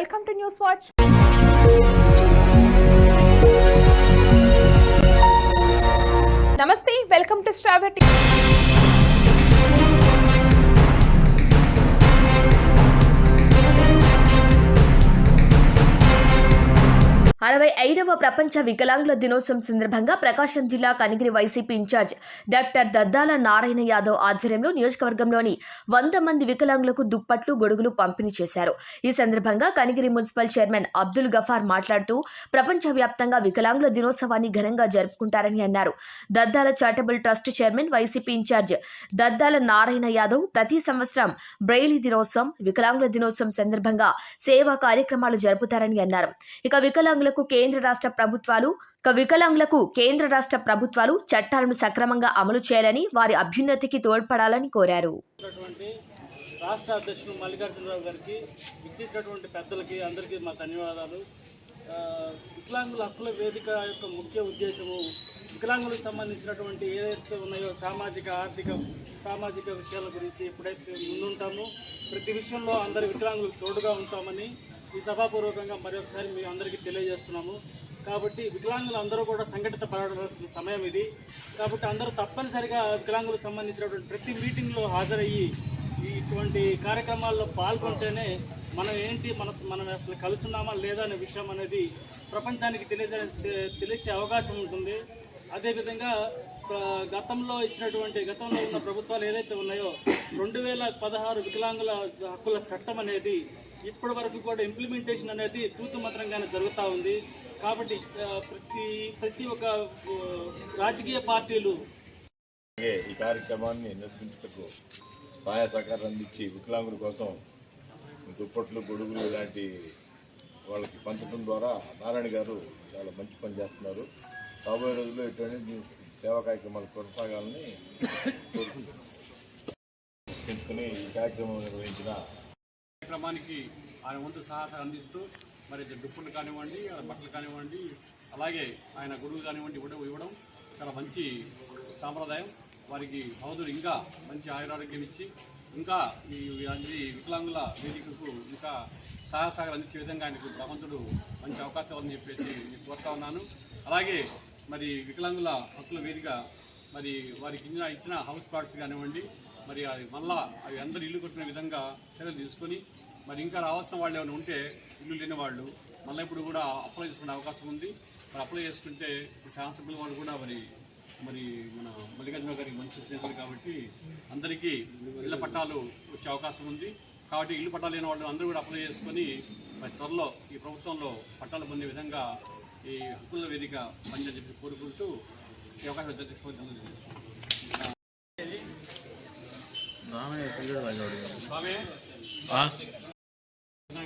Welcome to News Watch. Namaste, welcome to Straver అరవై ఐదవ ప్రపంచ వికలాంగుల దినోత్సవం సందర్భంగా ప్రకాశం జిల్లా Kanigiri YCP in-charge doctor Daddala Narayana Yadav ఆధ్వర్యంలో నియోజకవర్గంలోని వంద మంది వికలాంగులకు దుప్పట్లు గొడుగులు పంపిణీ చేశారు. ఈ సందర్భంగా కనిగిరి మున్సిపల్ చైర్మన్ అబ్దుల్ గఫార్ మాట్లాడుతూ ప్రపంచవ్యాప్తంగా వికలాంగుల దినోత్సవాన్ని ఘనంగా జరుపుకుంటారని అన్నారు. Daddala charitable trust chairman YCP in-charge Daddala Narayana Yadav ప్రతి సంవత్సరం బ్రెయిలీ దినోత్సవం వికలాంగుల దినోత్సవం సందర్భంగా సేవా కార్యక్రమాలు జరుపుతారని అన్నారు. ఇక వికలాంగుల వికలాంగులకు కేంద్ర రాష్ట్ర ప్రభుత్వాలు ఒక వికలాంగులకు కేంద్ర రాష్ట్ర ప్రభుత్వాలు చట్టాలను సక్రమంగా అమలు చేయాలని వారి అభ్యున్నతికి తోడ్పడాలని కోరారు. ఉన్నటువంటి రాష్ట్ర అధ్యక్షుడు మల్లికార్జునరావు గారికి ఇచ్చేసినటువంటి పెద్దలకి అందరికీ మా ధన్యవాదాలు. వికలాంగుల హక్కుల వేదిక యొక్క ముఖ్య ఉద్దేశము వికలాంగులకు సంబంధించినటువంటి ఏదైతే ఉన్నాయో సామాజిక ఆర్థిక సామాజిక విషయాల గురించి ఎప్పుడైతే ముందుంటామో ప్రతి విషయంలో అందరి వికలాంగులకు తోడుగా ఉంటామని ఈ సభాపూర్వకంగా మరొకసారి మీ అందరికీ తెలియజేస్తున్నాము. కాబట్టి వికలాంగులు అందరూ కూడా సంఘటిత పడవలసిన సమయం ఇది. కాబట్టి అందరూ తప్పనిసరిగా వికలాంగులకు సంబంధించినటువంటి ప్రతి మీటింగ్లో హాజరయ్యి ఇటువంటి కార్యక్రమాల్లో పాల్గొంటేనే మనం ఏంటి మన మనం అసలు కలుస్తున్నామా లేదా అనే విషయం అనేది ప్రపంచానికి తెలియజే తెలిసే అవకాశం ఉంటుంది. అదేవిధంగా గతంలో ఇచ్చినటువంటి గతంలో ఉన్న ప్రభుత్వాలు ఏదైతే ఉన్నాయో రెండు వేల పదహారు వికలాంగుల హక్కుల చట్టం అనేది ఇప్పటి వరకు కూడా ఇంప్లిమెంటేషన్ అనేది తూతుమంత్రంగానే జరుగుతూ ఉంది. కాబట్టి ప్రతి ప్రతి ఒక్క రాజకీయ పార్టీలు అలాగే ఈ కార్యక్రమాన్ని నిర్వహించుటకు సహాయ సహకారం అందించి వికలాంగుల కోసం దుప్పట్లు గొడుగులు ఇలాంటి వాళ్ళకి పంచడం ద్వారా నారాయణ గారు చాలా మంచి పని చేస్తున్నారు. రాబోయే రోజుల్లో ఇటువంటి సేవా కార్యక్రమాలు కొనసాగాలని కోరుకుంటున్నాను. ఈ కార్యక్రమం నిర్వహించిన కార్యక్రమానికి ఆయన వంతు సహాయం అందిస్తూ మరి దుప్పులు కానివ్వండి బట్టలు కానివ్వండి అలాగే ఆయన గురువు కానివ్వండి ఇవ్వడం ఇవ్వడం చాలా మంచి సాంప్రదాయం. వారికి భౌతుడు ఇంకా మంచి ఆయురారోగ్యం ఇచ్చి ఇంకా ఈ వికలాంగుల వేదికకు ఇంకా సహాయ సహకారం అందించే విధంగా ఆయనకు భగవంతుడు మంచి అవకాశం ఉందని చెప్పేసి నేను కోరుతా ఉన్నాను. అలాగే మరి వికలాంగుల హక్కుల వేదిక మరి వారికి ఇచ్చిన ఇచ్చిన హౌస్ ప్లాట్స్ కానివ్వండి మరి అది మళ్ళా అవి అందరూ ఇల్లు కొట్టిన విధంగా చర్యలు తీసుకొని మరి ఇంకా రావాల్సిన వాళ్ళు ఏమైనా ఉంటే ఇల్లు లేని వాళ్ళు మళ్ళీ ఇప్పుడు కూడా అప్లై చేసుకునే అవకాశం ఉంది. మరి అప్లై చేసుకుంటే శాసనసభ్యుల వాళ్ళు కూడా మరి మరి మన మల్లికార్జున గారికి మంచి స్నేహితులు కాబట్టి అందరికీ ఇళ్ళ పట్టాలు వచ్చే అవకాశం ఉంది. కాబట్టి ఇల్లు పట్టాలు లేని వాళ్ళు అందరూ కూడా అప్లై చేసుకొని మరి త్వరలో ఈ ప్రభుత్వంలో పట్టాలు పొందే విధంగా ఈ హక్కుల వేదిక పనిచేసి చెప్పి కోరుకుంటూ ఈ అవకాశం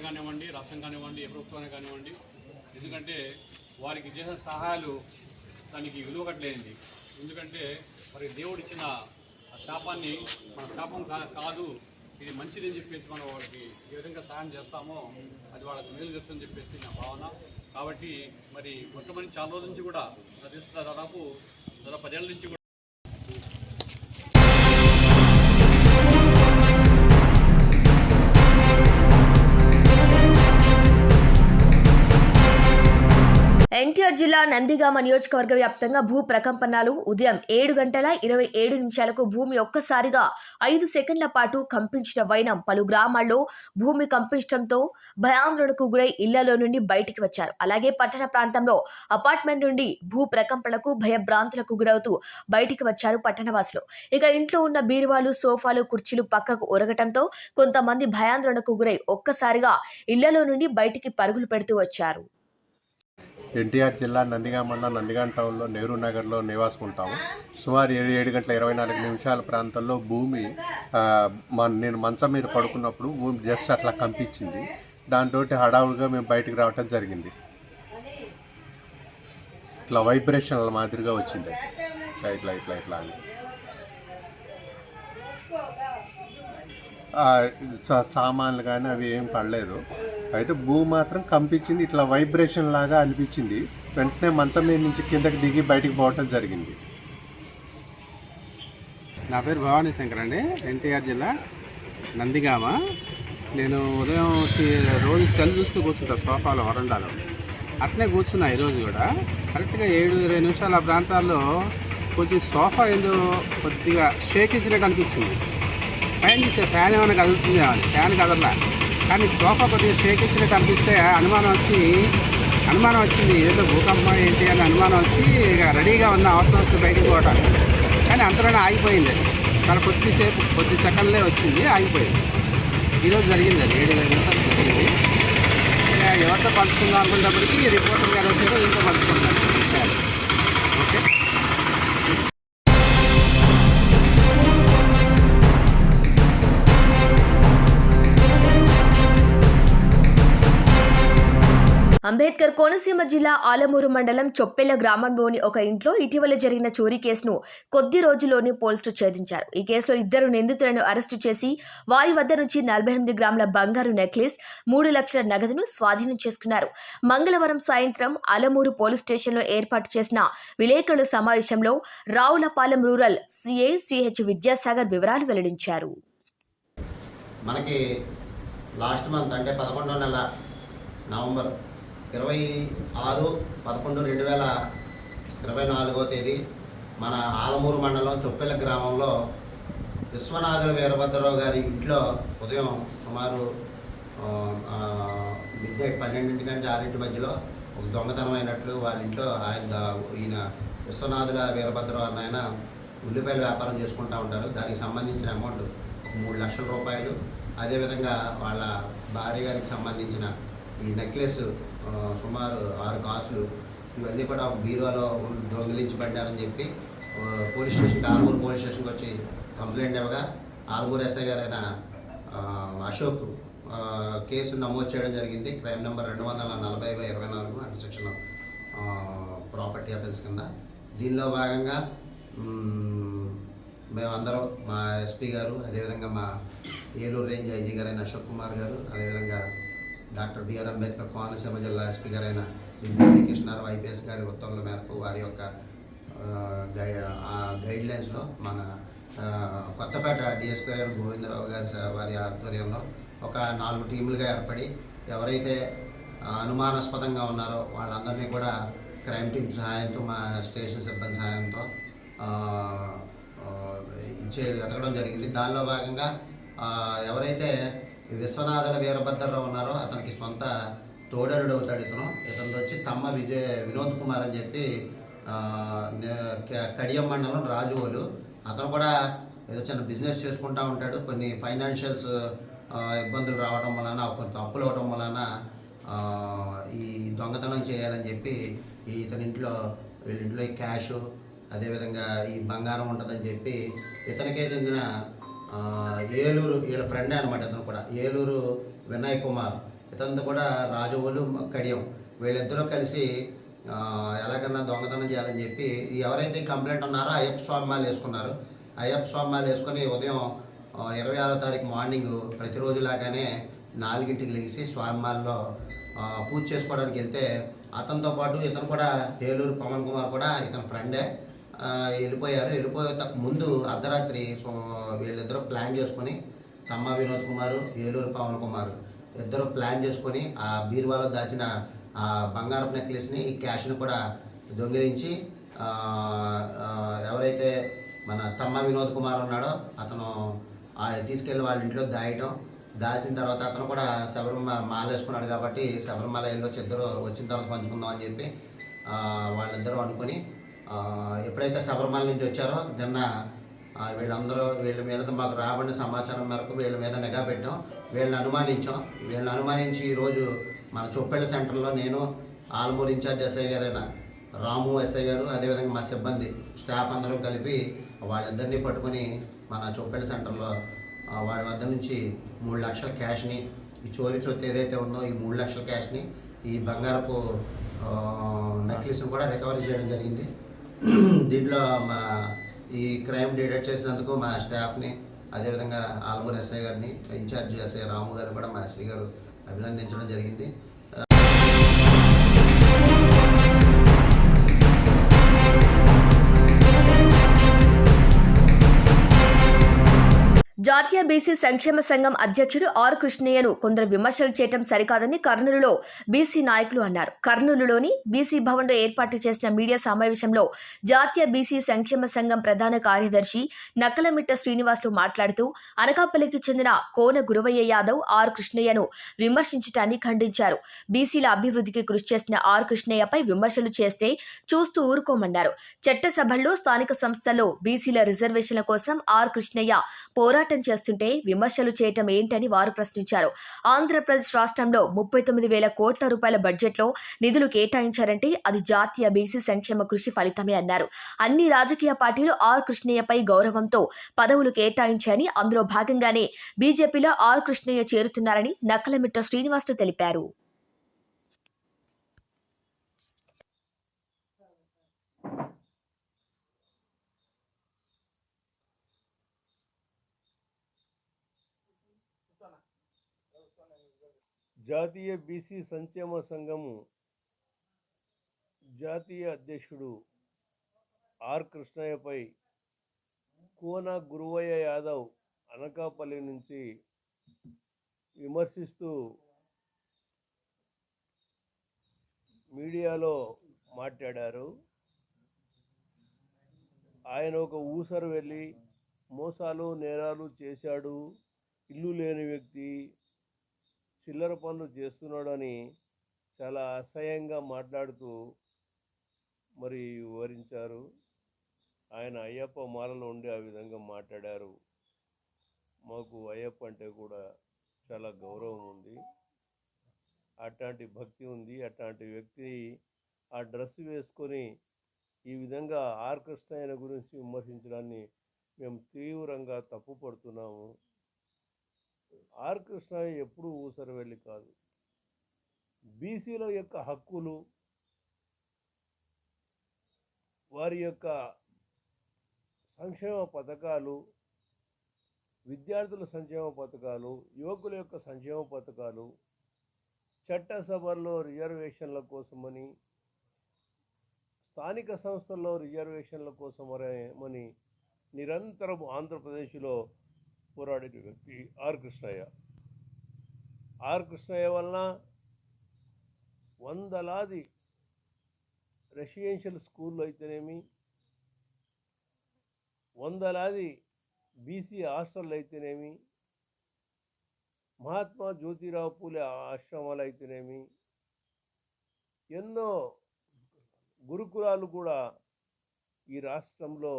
కానివ్వండి రాష్ట్రం కానివ్వండి ఏ ప్రభుత్వాన్ని కానివ్వండి ఎందుకంటే వారికి చేసిన సహాయాలు దానికి విలువ కట్టలేనిది ఎందుకంటే మరి దేవుడు ఇచ్చిన ఆ శాపాన్ని మన శాపం కా- కాదు ఇది మంచిది అని చెప్పేసి మనం వాళ్ళకి ఏ విధంగా సహాయం చేస్తామో అది వాళ్ళకి మేలు జరుగుతుందని చెప్పేసి నా భావన. కాబట్టి మరి మొట్టమొదటి చాలా రోజుల నుంచి కూడా దాదాపు దాదాపు పదేళ్ళ నుంచి కూడా జిల్లా నందిగామ నియోజకవర్గ వ్యాప్తంగా భూ ప్రకంపనలు ఉదయం ఏడు గంటల ఇరవై ఏడు నిమిషాలకు భూమి ఒక్కసారిగా ఐదు సెకండ్ల పాటు కంపించిన వైనం పలు గ్రామాల్లో భూమి కంపించడంతో భయాందోళనకు గురై ఇళ్ళలో నుండి బయటికి వచ్చారు. అలాగే పట్టణ ప్రాంతంలో అపార్ట్మెంట్ నుండి భూ ప్రకంపనలకు భయభ్రాంతులకు గురవుతూ బయటికి వచ్చారు పట్టణవాసులు. ఇక ఇంట్లో ఉన్న బీరువాలు సోఫాలు కుర్చీలు పక్కకు ఒరగటంతో కొంతమంది భయాందోళనకు గురై ఒక్కసారిగా ఇళ్ళలో నుండి బయటికి పరుగులు పెడుతూ వచ్చారు. ఎన్టీఆర్ జిల్లా నందిగామ మండలం నందిగాం టౌన్లో నెహ్రూ నగర్లో నివాసుకుంటాము సుమారు ఏడు ఏడు గంటల ఇరవై నాలుగు నిమిషాల ప్రాంతంలో భూమి నేను మంచం మీద పడుకున్నప్పుడు భూమి జస్ట్ అట్లా కంపించింది. దాంతో హడావుడిగా మేము బయటికి రావటం జరిగింది. ఇట్లా వైబ్రేషన్ల మాదిరిగా వచ్చింది. ఇట్లా ఇట్లా ఇట్లా ఇట్లా అని. సా- సామాన్లు కానీ అవి ఏం పడలేదు. అయితే భూ మాత్రం కంపించింది ఇట్లా వైబ్రేషన్ లాగా అనిపించింది. వెంటనే మంచం మీద నుంచి కిందకి దిగి బయటికి పోవటం జరిగింది. నా పేరు భవానీ శంకర్ అండి. ఎన్టీఆర్ జిల్లా నందిగామ. నేను ఉదయం రోజు సెల్ చూస్తూ కూర్చుంటా సోఫాలో వరండాలో. అట్నే కూర్చున్నా ఈరోజు కూడా. కరెక్ట్గా ఏడు ఇరవై నిమిషాల ఆ ప్రాంతాల్లో కొంచెం సోఫా ఏదో కొద్దిగా షేక్ ఇచ్చినట్టు అనిపించింది. పైన చూసే ఫ్యాన్ ఏమైనా కదులుతుందేమో ఫ్యాన్ కదలలా. కానీ సోఫా కొద్దిగా షేక్ కనిపిస్తే అనిపిస్తే అనుమానం వచ్చి అనుమానం వచ్చింది. ఏదో భూకంపం ఏంటి అని అనుమానం వచ్చి ఇక రెడీగా ఉన్న అవసరం వస్తే బయటికి పోవటం. కానీ అంతలోనే ఆగిపోయింది. చాలా కొద్దిసేపు కొద్ది సెకండ్లే వచ్చింది ఆగిపోయింది. ఈరోజు జరిగింది అది. ఏడు వేల నిమిషాలు జరిగింది. ఎవరితో పంచుకుందాం అనుకున్నప్పటికీ రిపోర్టర్ గారు వచ్చారో ఇంట్లో పంచుకుంటారు అంబేద్కర్ కోనసీమ జిల్లా ఆలమూరు మండలం చొప్పెల గ్రామంలోని ఒక ఇంట్లో ఇటీవల జరిగిన చోరీ కేసును కొద్ది రోజుల్లోనే పోలీసులు ఛేదించారు. ఈ కేసులో ఇద్దరు నిందితులను అరెస్టు చేసి వారి వద్ద నుంచి నలభై ఎనిమిది గ్రాముల బంగారు నెక్లెస్ మూడు లక్షల నగదును స్వాధీనం చేసుకున్నారు. మంగళవారం సాయంత్రం ఆలమూరు పోలీస్ స్టేషన్లో ఏర్పాటు చేసిన విలేకరుల సమావేశంలో Ravulapalem rural CI CH Vidyasagar వివరాలు వెల్లడించారు. మనకి లాస్ట్ మంత్ అంటే పదకొండో నెల నవంబర్ ఇరవై ఆరు పదకొండు రెండు వేల ఇరవై నాలుగో తేదీ మన ఆలమూరు మండలం చొప్పెల గ్రామంలో విశ్వనాథుల వీరభద్రరావు గారి ఇంట్లో ఉదయం సుమారు మిడ్డే పన్నెండింటి నుంచి ఆరింటి మధ్యలో ఒక దొంగతనం అయినట్లు వాళ్ళ ఇంట్లో ఆయన ఈయన విశ్వనాథుల వీరభద్రరావు అన్న ఆయన ఉల్లిపాయల వ్యాపారం చేసుకుంటూ ఉంటారు. దానికి సంబంధించిన అమౌంట్ ఒక మూడు లక్షల రూపాయలు. అదేవిధంగా వాళ్ళ భార్య గారికి సంబంధించిన ఈ నెక్లెస్ సుమారు ఆరు కాసులు. ఇవన్నీ కూడా ఒక బీరువాలో దొంగిలించబడ్డారని చెప్పి పోలీస్ స్టేషన్కి ఆలమూరు పోలీస్ స్టేషన్కి వచ్చి కంప్లైంట్ ఇవ్వగా ఆలమూరు ఎస్ఐ గారైన అశోక్ కేసు నమోదు చేయడం జరిగింది. క్రైమ్ నెంబర్ రెండు వందల నలభై బై ఇరవై నాలుగు అండ్ సెక్షన్ ప్రాపర్టీ అఫెన్స్ కింద. దీనిలో భాగంగా మేమందరం మా ఎస్పీ గారు అదేవిధంగా మా ఏలూరు రేంజ్ ఐజీ గారైన అశోక్ కుమార్ గారు అదేవిధంగా డాక్టర్ బిఆర్ అంబేద్కర్ కోనసీమ జిల్లా ఎస్పీ గారైన శ్రీ కృష్ణారావు ఐపీఎస్ గారి ఉత్తర్వుల మేరకు వారి యొక్క గైడ్ లైన్స్లో మన కొత్తపేట డిఎస్పీ గారు గోవిందరావు గారి వారి ఆధ్వర్యంలో ఒక నాలుగు టీములుగా ఏర్పడి ఎవరైతే అనుమానాస్పదంగా ఉన్నారో వాళ్ళందరినీ కూడా క్రైమ్ టీమ్ సహాయంతో మా స్టేషన్ సిబ్బంది సహాయంతో ఇచ్చే వెతకడం జరిగింది. దానిలో భాగంగా ఎవరైతే విశ్వనాథన వీరభద్రరావు ఉన్నారో అతనికి సొంత తోడలుడు అవుతాడు ఇతను. ఇతను వచ్చి తమ్మ విజయ్ వినోద్ కుమార్ అని చెప్పి కడియం మండలం రాజువోలు. అతను కూడా ఏదో చిన్న బిజినెస్ చేసుకుంటూ ఉంటాడు. కొన్ని ఫైనాన్షియల్స్ ఇబ్బందులు రావడం వలన కొంత అప్పులు అవ్వడం వలన ఈ దొంగతనం చేయాలని చెప్పి ఇతని ఇంట్లో వీళ్ళ ఇంట్లో ఈ క్యాష్ అదేవిధంగా ఈ బంగారం ఉంటుందని చెప్పి ఇతనికే చెందిన ఏలూరు వీళ్ళ ఫ్రెండ్ అనమాట ఇతను కూడా. ఏలూరు వినయ్ కుమార్. ఇతను కూడా రాజువులు కడియం. వీళ్ళిద్దరూ కలిసి ఎలాగన్నా దొంగతనం చేయాలని చెప్పి ఈ ఎవరైతే కంప్లైంట్ ఉన్నారో అయ్యప్ప స్వామి మాలు వేసుకున్నారు. అయ్యప్ప స్వామి మాలు వేసుకొని ఉదయం ఇరవై ఆరో తారీఖు మార్నింగ్ ప్రతిరోజు లాగానే నాలుగింటికి లేచి స్వామి మాల్లో పూజ చేసుకోవడానికి వెళ్తే అతనితో పాటు ఇతను కూడా ఏలూరు పవన్ కుమార్ కూడా ఇతని ఫ్రెండే. వెళ్ళిపోయారు. వెళ్ళిపోయే తప్ప ముందు అర్ధరాత్రి వీళ్ళిద్దరూ ప్లాన్ చేసుకొని తమ్మ వినోద్ కుమార్ ఏలూరు పవన్ కుమార్ ఇద్దరు ప్లాన్ చేసుకొని ఆ బీరువాలో దాచిన ఆ బంగారపు నెక్లెస్ని ఈ క్యాష్ని కూడా దొంగిలించి ఎవరైతే మన తమ్మ వినోద్ కుమార్ ఉన్నాడో అతను తీసుకెళ్ళి వాళ్ళ ఇంట్లో దాయటం. దాచిన తర్వాత అతను కూడా శబరిమల మాల వేసుకున్నాడు కాబట్టి శబరిమల ఇల్లు వచ్చి ఇద్దరు వచ్చిన తర్వాత పంచుకుందాం అని చెప్పి వాళ్ళిద్దరూ అనుకుని ఎప్పుడైతే శబరిమల నుంచి వచ్చారో నిన్న వీళ్ళందరూ వీళ్ళ మీద మాకు రాబడిన సమాచారం మేరకు వీళ్ళ మీద నిఘా పెట్టాం. వీళ్ళని అనుమానించాం. వీళ్ళని అనుమానించి ఈరోజు మన చొప్పెళ్ళ సెంటర్లో నేను ఆల్మూర్ ఇన్ఛార్జ్ ఎస్ఐ గారైన రాము ఎస్ఐ గారు అదేవిధంగా మా సిబ్బంది స్టాఫ్ అందరం కలిపి వాళ్ళిద్దరినీ పట్టుకొని మన చొప్పెళ్ళ సెంటర్లో వాడి వద్ద నుంచి మూడు లక్షల క్యాష్ని ఈ చోరీ చొత్తు ఏదైతే ఉందో ఈ మూడు లక్షల క్యాష్ని ఈ బంగారపు నెక్లెస్ని కూడా రికవరీ చేయడం జరిగింది. దీంట్లో మా ఈ క్రైమ్ డిటెక్ట్ చేసినందుకు మా స్టాఫ్ని అదేవిధంగా ఆల్మూర్ ఎస్ఐ గారిని ఇన్ఛార్జ్ ఎస్ఐ రాము గారిని కూడా మా ఎస్పీ గారు అభినందించడం జరిగింది. జాతీయ బీసీ సంక్షేమ సంఘం అధ్యక్షుడు ఆర్ కృష్ణయ్యను కొందరు విమర్శలు చేయటం సరికాదని కర్నూలులో బీసీ నాయకులు అన్నారు. కర్నూలులోని బీసీ భవన్లో ఏర్పాటు చేసిన మీడియా సమావేశంలో జాతీయ బీసీ సంక్షేమ సంఘం ప్రధాన కార్యదర్శి నక్కలమిట్ట శ్రీనివాసులు మాట్లాడుతూ అనకాపల్లికి చెందిన కోన గురవయ్య యాదవ్ ఆర్ కృష్ణయ్యను విమర్శించటాన్ని ఖండించారు. బీసీల అభివృద్ధికి కృషి చేసిన ఆర్ కృష్ణయ్యపై విమర్శలు చేస్తే చూస్తూ ఊరుకోమన్నారు. చట్టసభల్లో స్థానిక సంస్థల్లో బీసీల రిజర్వేషన్ల కోసం ఆర్ కృష్ణయ్య పోరాటం చేస్తుంటే విమర్శలు చేయటం ఏంటని వారు ప్రశ్నించారు. ఆంధ్రప్రదేశ్ రాష్ట్రంలో ముప్పై తొమ్మిది వేల కోట్ల రూపాయల బడ్జెట్లో నిధులు కేటాయించారంటే అది జాతీయ బీసీ సంక్షేమ కృషి ఫలితమే అన్నారు. అన్ని రాజకీయ పార్టీలు ఆర్ కృష్ణయ్యపై గౌరవంతో పదవులు కేటాయించాయని అందులో భాగంగానే బీజేపీలో ఆర్ కృష్ణయ్య చేరుతున్నారని నక్కలమిట్ట శ్రీనివాసులు తెలిపారు. జాతీయ బీసీ సంక్షేమ సంఘము జాతీయ అధ్యక్షుడు ఆర్ కృష్ణయ్యపై కోన గురువయ్య యాదవ్ అనకాపల్లి నుంచి విమర్శిస్తూ మీడియాలో మాట్లాడారు. ఆయన ఒక ఊసరు వెళ్ళి మోసాలు నేరాలు చేశాడు. ఇల్లు లేని వ్యక్తి చిల్లర పనులు చేస్తున్నాడని చాలా అసహ్యంగా మాట్లాడుతూ మరి వివరించారు. ఆయన అయ్యప్ప మాలలో ఉండి ఆ విధంగా మాట్లాడారు. మాకు అయ్యప్ప అంటే కూడా చాలా గౌరవం ఉంది. అట్లాంటి భక్తి ఉంది. అట్లాంటి వ్యక్తి ఆ డ్రెస్ వేసుకొని ఈ విధంగా ఆర్ గురించి విమర్శించడాన్ని మేము తీవ్రంగా తప్పుపడుతున్నాము. ఆర్ కృష్ణయ్య ఎప్పుడు ఊసరవెల్లి కాదు. బీసీల యొక్క హక్కులు వారి యొక్క సంక్షేమ పథకాలు విద్యార్థుల సంక్షేమ పథకాలు యువకుల యొక్క సంక్షేమ పథకాలు చట్టసభల్లో రిజర్వేషన్ల కోసమని స్థానిక సంస్థల్లో రిజర్వేషన్ల కోసమని నిరంతరం ఆంధ్రప్రదేశ్లో పోరాడిన వ్యక్తి ఆర్ కృష్ణయ్య. ఆర్ కృష్ణయ్య వలన వందలాది రెసిడెన్షియల్ స్కూళ్ళు అయితేనేమి వందలాది బీసీ హాస్టళ్ళు అయితేనేమి మహాత్మా జ్యోతిరావు పూలే ఆశ్రమాలు అయితేనేమి ఎన్నో గురుకులాలు కూడా ఈ రాష్ట్రంలో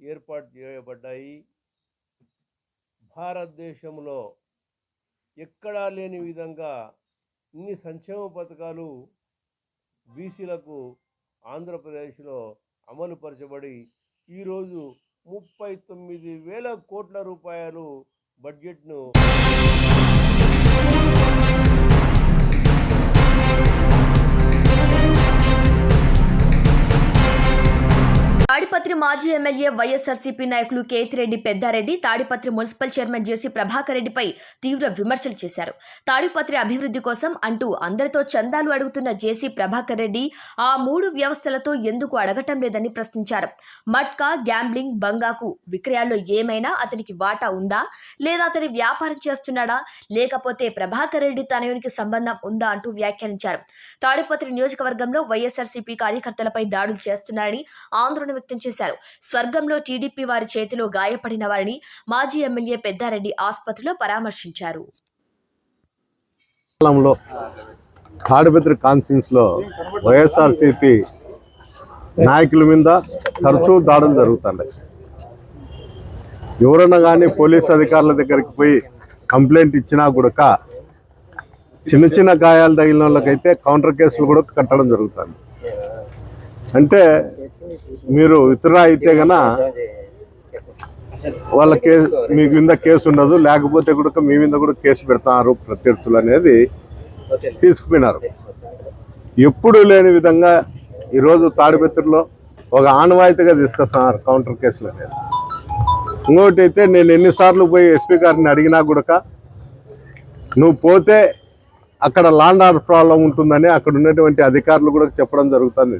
ఏర్పాటు చేయబడ్డాయి. భారతదేశంలో ఎక్కడా లేని విధంగా ఇన్ని సంక్షేమ పథకాలు బీసీలకు ఆంధ్రప్రదేశ్లో అమలుపరచబడి ఈరోజు ముప్పై తొమ్మిది వేల కోట్ల రూపాయలు బడ్జెట్ను తాడిపత్రి మాజీ ఎమ్మెల్యే వైఎస్ఆర్సీపీ నాయకులు Kethireddy Peddareddy Tadipatri municipal chairman JC Prabhakar రెడ్డిపై తీవ్ర విమర్శలు చేశారు. తాడిపత్రి అభివృద్ధి కోసం అంటూ అందరితో చందాలు అడుగుతున్న జేసీ ప్రభాకర్ రెడ్డి ఆ మూడు వ్యవస్థలతో ఎందుకు అడగటం లేదని ప్రశ్నించారు. మట్కా గ్యాంబ్లింగ్ బంగాకు విక్రయాల్లో ఏమైనా అతనికి వాటా ఉందా? లేదా అతని వ్యాపారం చేస్తున్నాడా? లేకపోతే ప్రభాకర్ రెడ్డి తనయునికి సంబంధం ఉందా అంటూ వ్యాఖ్యానించారు. తాడిపత్రి నియోజకవర్గంలో వైఎస్ఆర్సీపీ కార్యకర్తలపై దాడులు చేస్తున్నారని ఆందోళన వ్యక్తం చేశారు. స్వర్గంలో టీడీపీ వారి చేతిలో గాయపడిన వారిని మాజీ ఎమ్మెల్యే పెద్దారెడ్డి ఆసుపత్రిలో పరామర్శించారు. కాలంలో తాడిపత్రి కాన్ఫరెన్స్లో వైఎస్ఆర్సీపీ నాయకుల మీద తరచూ దాడులు జరుగుతున్నాయి ఎవరన్నా కానీ పోలీస్ అధికారుల దగ్గరికి పోయి కంప్లైంట్ ఇచ్చినా కూడా చిన్న చిన్న గాయాలు తగిలిన వాళ్ళకైతే కౌంటర్ కేసులు కూడా కట్టడం జరుగుతుంది. అంటే మీరు విత్డ్రా అయితే గన వాళ్ళ కేసు మీ మీద కేసు ఉండదు లేకపోతే కూడా మీ మీద కూడా కేసు పెడతారు ప్రత్యర్థులు అనేది తీసుకుపోయినారు. ఎప్పుడు లేని విధంగా ఈరోజు తాడిపత్రిలో ఒక ఆనవాయితీగా తీసుకొస్తున్నారు కౌంటర్ కేసులు అనేది. ఇంకోటి అయితే నేను ఎన్నిసార్లు పోయి ఎస్పీ గారిని అడిగినా కూడా నువ్వు పోతే అక్కడ లాండ్ ఆర్డర్ ప్రాబ్లం ఉంటుందని అక్కడ ఉన్నటువంటి అధికారులు కూడా చెప్పడం జరుగుతుంది.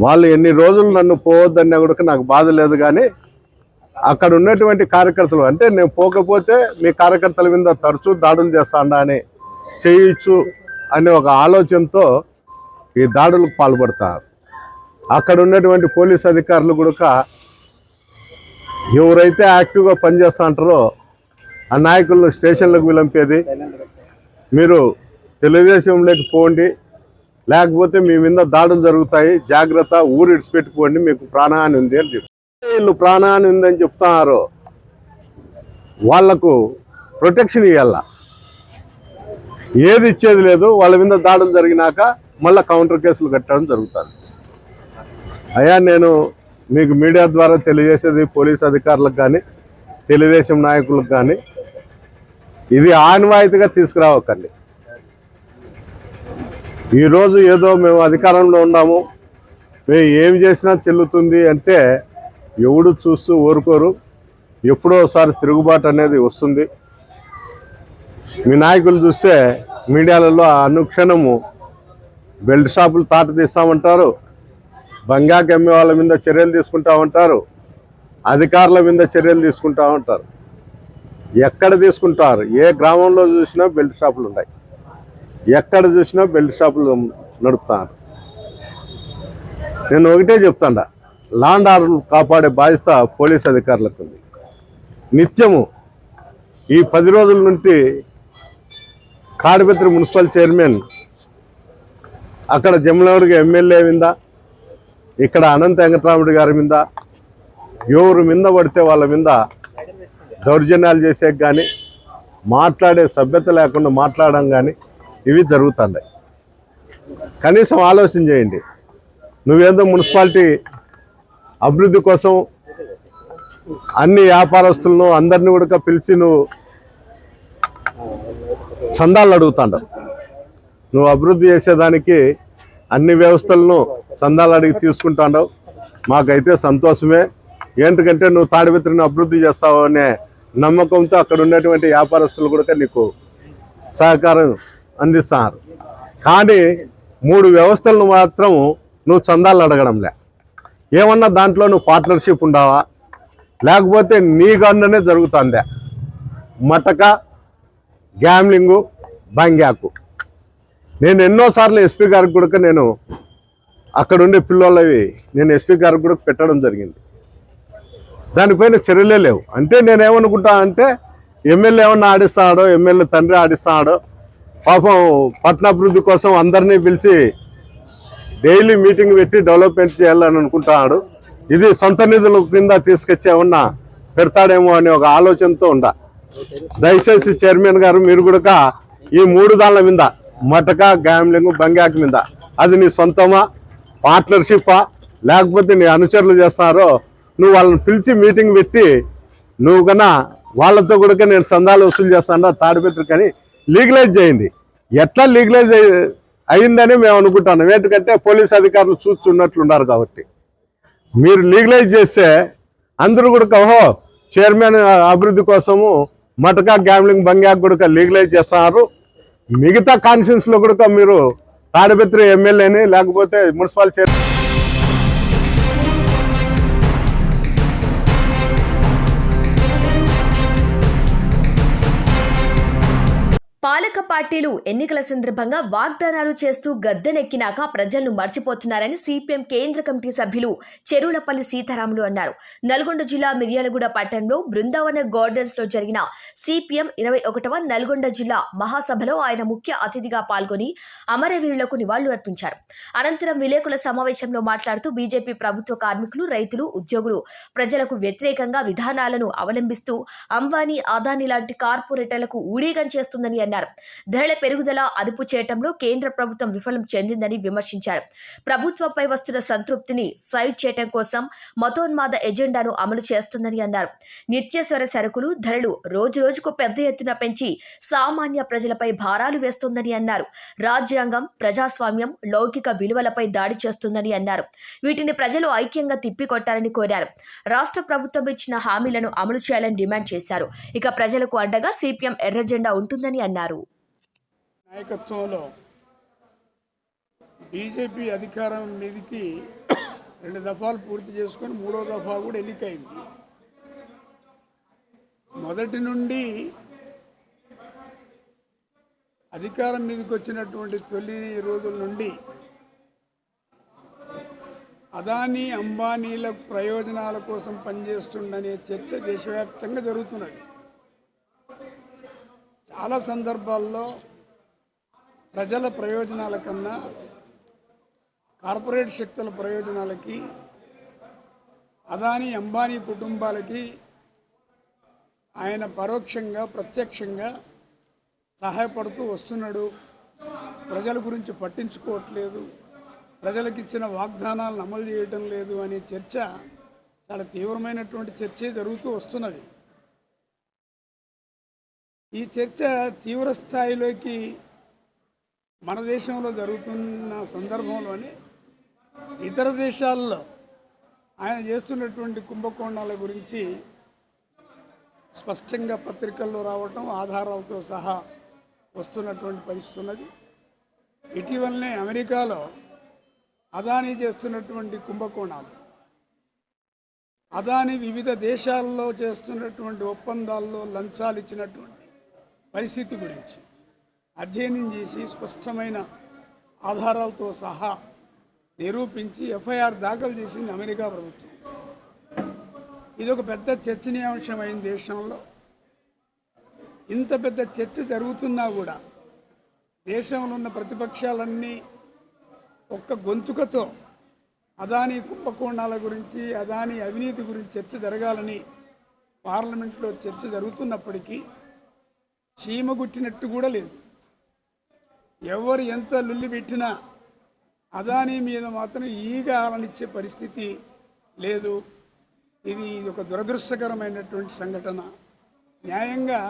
వాళ్ళు ఎన్ని రోజులు నన్ను పోవద్దన్నా కూడా నాకు బాధ లేదు కానీ అక్కడ ఉన్నటువంటి కార్యకర్తలు అంటే నేను పోకపోతే మీ కార్యకర్తల మీద తరచూ దాడులు చేస్తాడా అని చేయొచ్చు అనే ఒక ఆలోచనతో ఈ దాడులకు పాల్పడతారు. అక్కడ ఉన్నటువంటి పోలీస్ అధికారులు కూడా ఎవరైతే యాక్టివ్గా పనిచేస్తూ ఉంటారో ఆ నాయకులను స్టేషన్లకు విలంపేది. మీరు తెలుగుదేశంలోకి పోండి లేకపోతే మీ మీద దాడులు జరుగుతాయి. జాగ్రత్త ఊరు ఇడిచిపెట్టుకోండి మీకు ప్రాణహాని ఉంది అని చెప్పి. వీళ్ళు ప్రాణహాని ఉందని చెప్తున్నారు. వాళ్ళకు ప్రొటెక్షన్ ఇవ్వాల ఏది ఇచ్చేది లేదు. వాళ్ళ మీద దాడులు జరిగినాక మళ్ళీ కౌంటర్ కేసులు కట్టడం జరుగుతుంది అయ్యా నేను మీకు మీడియా ద్వారా తెలియజేసేది పోలీస్ అధికారులకు కానీ తెలుగుదేశం నాయకులకు కానీ. ఇది ఆన్వాయితీగా తీసుకురావకండి. ఈరోజు ఏదో మేము అధికారంలో ఉన్నాము. మేము ఏం చేసినా చెల్లుతుంది అంటే ఎవడు చూస్తూ ఊరుకోరు. ఎప్పుడో ఒకసారి తిరుగుబాటు అనేది వస్తుంది. మీ నాయకులు చూస్తే మీడియాలలో అనుక్షణము బెల్ట్ షాపులు తాట తీస్తామంటారు. బంగాక అమ్మే వాళ్ళ మీద చర్యలు తీసుకుంటా ఉంటారు అధికారుల మీద చర్యలు తీసుకుంటా ఉంటారు ఎక్కడ తీసుకుంటారు? ఏ గ్రామంలో చూసినా బెల్ట్ షాపులు ఉన్నాయి. ఎక్కడ చూసినా బెల్ట్ షాపులు నడుపుతారు. నేను ఒకటే చెప్తాడా లాండ్ ఆర్డర్ కాపాడే బాధ్యత పోలీస్ అధికారులకు ఉంది. నిత్యము ఈ పది రోజుల నుండి తాడిపత్రి మున్సిపల్ చైర్మన్ అక్కడ జమలవాడికి ఎమ్మెల్యే విందా ఇక్కడ అనంత వెంకటరాముడి గారి మీద ఎవరు మీద పడితే వాళ్ళ మీద దౌర్జన్యాలు చేసే కానీ మాట్లాడే సభ్యత లేకుండా మాట్లాడడం కానీ ఇవి జరుగుతున్నాయి. కనీసం ఆలోచన చేయండి. నువ్వేందో మున్సిపాలిటీ అభివృద్ధి కోసం అన్ని వ్యాపారస్తులను అందరినీ కూడా పిలిచి నువ్వు చందాలు అడుగుతాడు నువ్వు అభివృద్ధి చేసేదానికి అన్ని వ్యవస్థలను చందాలు అడిగి తీసుకుంటాండవు. మాకైతే సంతోషమే. ఏంటికంటే నువ్వు తాడిపత్రిని అభివృద్ధి చేస్తావు అనే నమ్మకంతో అక్కడ ఉన్నటువంటి వ్యాపారస్తులు కూడా నీకు సహకారం అందిస్తున్నారు కానీ మూడు వ్యవస్థలను మాత్రం నువ్వు చందాలు అడగడంలే. ఏమన్నా దాంట్లో నువ్వు పార్ట్నర్షిప్ ఉండవా? లేకపోతే నీ గన్నునే జరుగుతుందే. మటక గ్యామ్లింగు బంగ్యాకు. నేను ఎన్నోసార్లు ఎస్పీ గారికి కూడా నేను అక్కడ ఉండే పిల్లలవి నేను ఎస్పీ గారికి కూడా పెట్టడం జరిగింది. దానిపైన చర్యలే లేవు. అంటే నేను ఏమనుకుంటా అంటే ఎమ్మెల్యే ఏమన్నా ఆడిస్తాడో ఎమ్మెల్యే తండ్రి ఆడిస్తాడో పాపం పట్టణాభివృద్ధి కోసం అందరినీ పిలిచి డైలీ మీటింగ్ పెట్టి డెవలప్మెంట్ చేయాలని అనుకుంటున్నాడు ఇది సొంత నిధుల క్రింద తీసుకొచ్చేమన్నా పెడతాడేమో అనే ఒక ఆలోచనతో ఉండ. దయచేసి చైర్మన్ గారు మీరు కూడా ఈ మూడు దాళ్ళ మీద మటక గ్యాంబ్లింగ్ బంగాక్ మీద అది నీ సొంతమా పార్ట్నర్షిప్పా లేకపోతే నీ అనుచరులు చేస్తారో నువ్వు వాళ్ళని పిలిచి మీటింగ్ పెట్టి నువ్వు కన్నా వాళ్ళతో కూడా నేను చందాలు వసూలు చేస్తాను తాడిపెట్టు కానీ లీగలైజ్ చేయండి ఎట్లా లీగలైజ్ అయిందని మేము అనుకుంటున్నాం. ఎందుకంటే పోలీస్ అధికారులు చూస్తున్నట్లున్నారు కాబట్టి. మీరు లీగలైజ్ చేస్తే అందరూ కూడా ఓహో చైర్మన్ అభివృద్ధి కోసము మటకా గ్యామ్లింగ్ బంగ్యాక్ కూడా లీగలైజ్ చేస్తున్నారు. మిగతా కాన్షియన్స్లో కూడా మీరు తాడపత్రి ఎమ్మెల్యేని లేకపోతే మున్సిపల్ చైర్మన్ పాలక పార్టీలు ఎన్నికల సందర్భంగా వాగ్దానాలు చేస్తూ గద్దెనెక్కినాక ప్రజలను మర్చిపోతున్నారని సిపిఎం కేంద్ర కమిటీ సభ్యులు చెరువులపల్లి సీతారాములు అన్నారు. నల్గొండ జిల్లా మిర్యాలగూడ పట్టణంలో బృందావన గార్డెన్స్లో జరిగిన సిపిఎం ఇరవై ఒకటవ నల్గొండ జిల్లా మహాసభలో ఆయన ముఖ్య అతిథిగా పాల్గొని అమరవీరులకు నివాళులు అర్పించారు. అనంతరం విలేకరుల సమావేశంలో మాట్లాడుతూ బీజేపీ ప్రభుత్వ కార్మికులు రైతులు ఉద్యోగులు ప్రజలకు వ్యతిరేకంగా విధానాలను అవలంబిస్తూ అంబానీ అదానీ లాంటి కార్పొరేటర్లకు ఊడీగం చేస్తుందని అన్నారు ధరల పెరుగుదల అదుపు చేయటంలో కేంద్ర ప్రభుత్వం విఫలం చెందిందని విమర్శించారు. ప్రభుత్వంపై వస్తున్న సంతృప్తిని సైడ్ చేయటం కోసం మతోన్మాద ఎజెండాను అమలు చేస్తుందని అన్నారు. నిత్యస్వర సరుకులు ధరలు రోజు రోజుకు పెద్ద ఎత్తున పెంచి సామాన్య ప్రజలపై భారాలు వేస్తోందని అన్నారు. రాజ్యాంగం ప్రజాస్వామ్యం లౌకిక విలువలపై దాడి చేస్తుందని అన్నారు. వీటిని ప్రజలు ఐక్యంగా తిప్పికొట్టాలని కోరారు. రాష్ట్ర ప్రభుత్వం ఇచ్చిన హామీలను అమలు చేయాలని డిమాండ్ చేశారు. ఇక ప్రజలకు అడ్డగా సిపిఎం ఎర్రజెండా ఉంటుందని అన్నారు. నాయకత్వంలో బీజేపీ అధికారం మీదకి రెండు దఫాలు పూర్తి చేసుకొని మూడో దఫా కూడా ఎన్నికైంది. మొదటి నుండి అధికారం మీదకి వచ్చినటువంటి తొలి రోజుల నుండి అదానీ అంబానీల ప్రయోజనాల కోసం పనిచేస్తుండనే చర్చ దేశవ్యాప్తంగా జరుగుతున్నది. చాలా సందర్భాల్లో ప్రజల ప్రయోజనాల కన్నా కార్పొరేట్ శక్తుల ప్రయోజనాలకి అదానీ అంబానీ కుటుంబాలకి ఆయన పరోక్షంగా ప్రత్యక్షంగా సహాయపడుతూ వస్తున్నాడు. ప్రజల గురించి పట్టించుకోవట్లేదు. ప్రజలకు ఇచ్చిన వాగ్దానాలను అమలు చేయటం లేదు అనే చర్చ చాలా తీవ్రమైనటువంటి చర్చే జరుగుతూ వస్తున్నది. ఈ చర్చ తీవ్ర స్థాయిలోకి మన దేశంలో జరుగుతున్న సందర్భంలోనే ఇతర దేశాల్లో ఆయన చేస్తున్నటువంటి కుంభకోణాల గురించి స్పష్టంగా పత్రికల్లో రావటం ఆధారాలతో సహా వస్తున్నటువంటి పరిస్థితి ఉన్నది. ఇటీవలనే అమెరికాలో అదానీ చేస్తున్నటువంటి కుంభకోణాలు అదానీ వివిధ దేశాల్లో చేస్తున్నటువంటి ఒప్పందాల్లో లంచాలు ఇచ్చినటువంటి పరిస్థితి గురించి అధ్యయనం చేసి స్పష్టమైన ఆధారాలతో సహా నిరూపించి ఎఫ్ఐఆర్ దాఖలు చేసింది అమెరికా ప్రభుత్వం. ఇది ఒక పెద్ద చర్చనీయాంశమైన దేశంలో ఇంత పెద్ద చర్చ జరుగుతున్నా కూడా దేశంలో ఉన్న ప్రతిపక్షాలన్నీ ఒక్క గొంతుకతో అదానీ కుంభకోణాల గురించి అదానీ అవినీతి గురించి చర్చ జరగాలని పార్లమెంట్లో చర్చ జరుగుతున్నప్పటికీ చీమగుట్టినట్టు కూడా లేదు. ఎవరు ఎంత లుల్లి పెట్టినా అదాని మీద మాత్రం ఈగ ఆలనిచ్చే పరిస్థితి లేదు. ఇది ఇది ఒక దురదృష్టకరమైనటువంటి సంఘటన. న్యాయంగా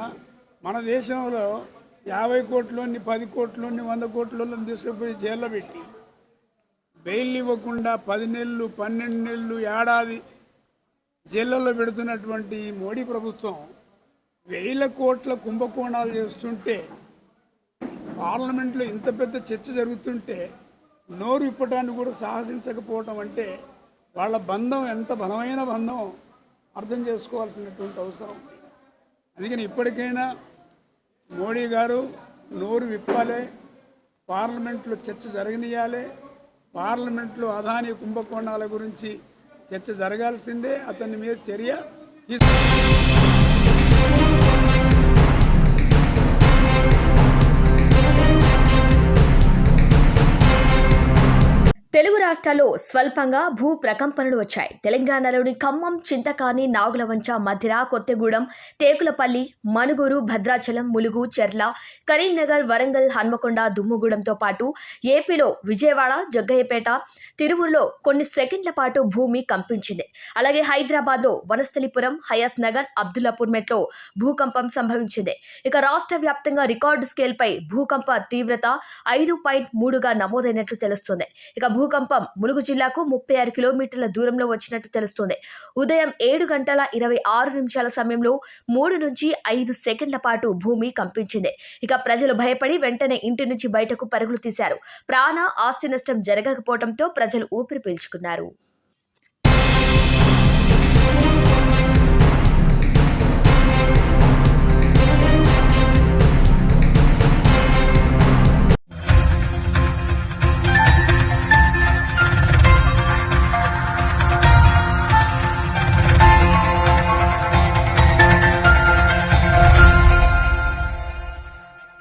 మన దేశంలో యాభై కోట్లోని పది కోట్లోని వంద కోట్లలో తీసుకుపోయి జైల్లో పెట్టి బెయిల్ ఇవ్వకుండా పది నెలలు పన్నెండు నెలలు ఏడాది జైళ్ళల్లో పెడుతున్నటువంటి మోడీ ప్రభుత్వం వేల కోట్ల కుంభకోణాలు చేస్తుంటే పార్లమెంట్లో ఇంత పెద్ద చర్చ జరుగుతుంటే నోరు ఇప్పటాన్ని కూడా సాహసించకపోవటం అంటే వాళ్ళ బంధం ఎంత బలమైన బంధం అర్థం చేసుకోవాల్సినటువంటి అవసరం ఉంది. అందుకని ఇప్పటికైనా మోడీ గారు నోరు విప్పాలి పార్లమెంట్లో చర్చ జరగనియాలి పార్లమెంట్లో అదాని కుంభకోణాల గురించి చర్చ జరగాల్సిందే అతని మీద చర్య తీసుకు తెలుగు రాష్ట్రాల్లో స్వల్పంగా భూ ప్రకంపనలు వచ్చాయి. తెలంగాణలోని ఖమ్మం చింతకాని నాగులవంచ మధిర కొత్తగూడెం టేకులపల్లి మనుగూరు భద్రాచలం ములుగు చెర్ల కరీంనగర్ వరంగల్ హన్మకొండ దుమ్ముగూడెంతో పాటు ఏపీలో విజయవాడ జగ్గయ్యపేట తిరువురులో కొన్ని సెకండ్ల పాటు భూమి కంపించింది. అలాగే హైదరాబాద్లో వనస్థలిపురం హయత్ నగర్ అబ్దుల్లాపూర్ మెట్లో భూకంపం సంభవించింది. ఇక రాష్ట్ర వ్యాప్తంగా రికార్డు స్కేల్పై భూకంప తీవ్రత ఐదు పాయింట్ మూడుగా నమోదైనట్లు తెలుస్తుంది. ఇక భూకంపం ములుగు జిల్లాకు ముప్పై ఆరు కిలోమీటర్ల దూరంలో వచ్చినట్టు తెలుస్తుంది. ఉదయం ఏడు గంటల ఇరవై ఆరు నిమిషాల సమయంలో మూడు నుంచి ఐదు సెకండ్ల పాటు భూమి కంపించింది. ఇక ప్రజలు భయపడి వెంటనే ఇంటి నుంచి బయటకు పరుగులు తీశారు. ప్రాణ ఆస్తి నష్టం జరగకపోవడంతో ప్రజలు ఊపిరి పీల్చుకున్నారు.